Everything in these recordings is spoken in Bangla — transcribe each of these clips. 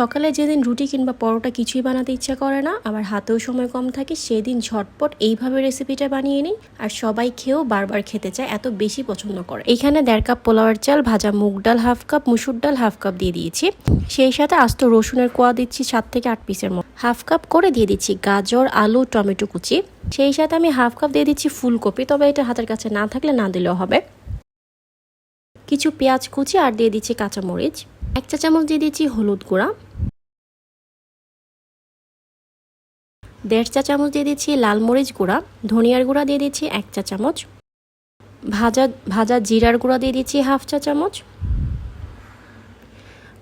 সকালে যেদিন রুটি কিংবা পরোটা কিছুই বানাতে ইচ্ছা করে না, আবার হাতেও সময় কম থাকে, সেদিন ঝটপট এইভাবে রেসিপিটা বানিয়ে নিই। আর সবাই খেয়েও বারবার খেতে চায়, এত বেশি পছন্দ করে। এখানে দেড় কাপ পোলাওয়ার চাল, ভাজা মুগ ডাল, হাফ কাপ মুসুর ডাল, হাফ কাপ দিয়ে দিয়েছি। সেই সাথে আস্ত রসুনের কোয়া দিচ্ছি সাত থেকে আট পিসের মতো। হাফ কাপ করে দিয়ে দিচ্ছি গাজর, আলু, টমেটো কুচি। সেই সাথে আমি হাফ কাপ দিয়ে দিচ্ছি ফুলকপি, তবে এটা হাতের কাছে না থাকলে না দিলেও হবে। কিছু পেঁয়াজ কুচি আর দিয়ে দিচ্ছি কাঁচামরিচ। এক চা চামচ দিয়ে দিচ্ছি হলুদ গুঁড়া। দেড় চা চামচ দিয়ে দিচ্ছি লাল মরিচ গুঁড়া, ধনিয়ার গুঁড়া দিয়ে দিচ্ছি এক চা চামচ, ভাজা ভাজা জিরার গুঁড়া দিয়ে দিচ্ছি হাফ চা চামচ,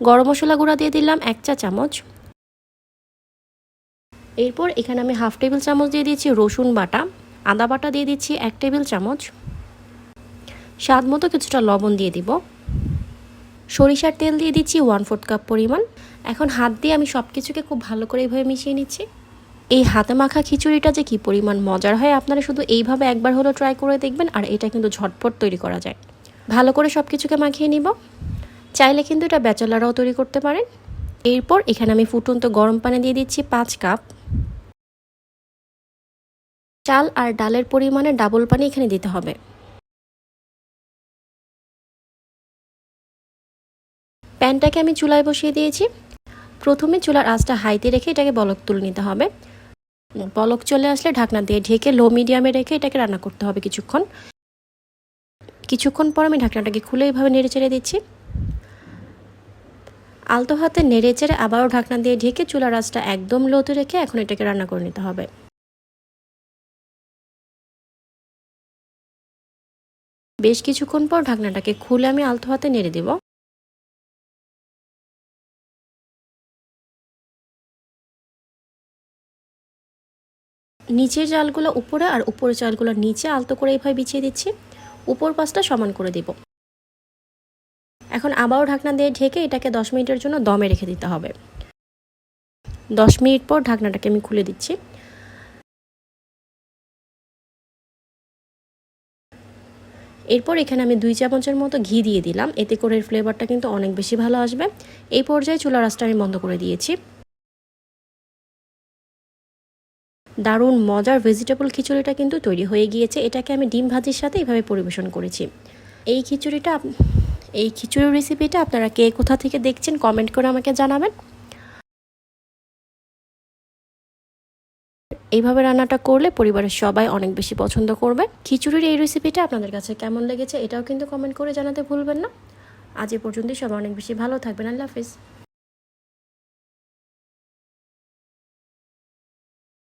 গরম মশলা গুঁড়া দিয়ে দিলাম এক চা চামচ। এরপর এখানে আমি হাফ টেবিল চামচ দিয়ে দিচ্ছি রসুন বাটা, আদা বাটা দিয়ে দিচ্ছি এক টেবিল চামচ। স্বাদ মতো কিছুটা লবণ দিয়ে দিব। সরিষার তেল দিয়ে দিচ্ছি ওয়ান ফোর্থ কাপ পরিমাণ। এখন হাত দিয়ে আমি সব কিছুকে খুব ভালো করে এইভাবে মিশিয়ে নিচ্ছি। এই হাতে মাখা খিচুড়িটা যে কি পরিমাণ মজার হয়, আপনারা শুধু এইভাবে একবার হলো ট্রাই করে দেখবেন আর এটা কিন্তু ঝটপট তৈরি করা যায়। ভালো করে সব কিছুকে মাখিয়ে নিব। চাইলে কিন্তু এটা ব্যাচেলারাও তৈরি করতে পারেন। এরপর এখানে আমি ফুটন্ত গরম পানি দিয়ে দিচ্ছি পাঁচ কাপ। চাল আর ডালের পরিমাণে ডাবল পানি এখানে দিতে হবে। প্যানটাকে আমি চুলায় বসিয়ে দিয়েছি। প্রথমে চুলার আঁচটা হাইতে রেখে এটাকে বলক তুলে নিতে হবে। বলক চলে আসলে ঢাকনা দিয়ে ঢেকে লো মিডিয়ামে রেখে এটাকে রান্না করতে হবে কিছুক্ষণ। কিছুক্ষণ পর আমি ঢাকনাটাকে খুলে এইভাবে নেড়ে চেড়ে দিচ্ছি। আলতো হাতে নেড়ে চেড়ে আবারও ঢাকনা দিয়ে ঢেকে চুলার আঁচটা একদম লোতে রেখে এখন এটাকে রান্না করে নিতে হবে। বেশ কিছুক্ষণ পর ঢাকনাটাকে খুলে আমি আলতো হাতে নেড়ে দেবো। নিচের চালগুলো উপরে আর উপরের চালগুলো নিচে আলতো করে এইভাবে বিছিয়ে দিচ্ছি। উপর পাশটা সমান করে দিব। এখন আবারও ঢাকনা দিয়ে ঢেকে এটাকে দশ মিনিটের জন্য দমে রেখে দিতে হবে। দশ মিনিট পর ঢাকনাটাকে আমি খুলে দিচ্ছি। এরপর এখানে আমি দুই চামচের মতো ঘি দিয়ে দিলাম। এতে করে এর ফ্লেভারটা কিন্তু অনেক বেশি ভালো আসবে। এই পর্যায়ে চুলার আঁচটা আমি বন্ধ করে দিয়েছি। দারুণ মজার ভেজিটেবল খিচুড়িটা কিন্তু তৈরি হয়ে গিয়েছে। এটাকে আমি ডিম ভাজির সাথে এইভাবে পরিবেশন করেছি। এই খিচুড়িটা এই খিচুড়ির রেসিপিটা আপনারা কে কোথা থেকে দেখছেন কমেন্ট করে আমাকে জানাবেন। এইভাবে রান্নাটা করলে পরিবারের সবাই অনেক বেশি পছন্দ করবে। খিচুড়ির এই রেসিপিটা আপনাদের কাছে কেমন লেগেছে এটাও কিন্তু কমেন্ট করে জানাতে ভুলবেন না। আজ এ পর্যন্তই, সবাই অনেক বেশি ভালো থাকবেন। আল্লাহ হাফিজ।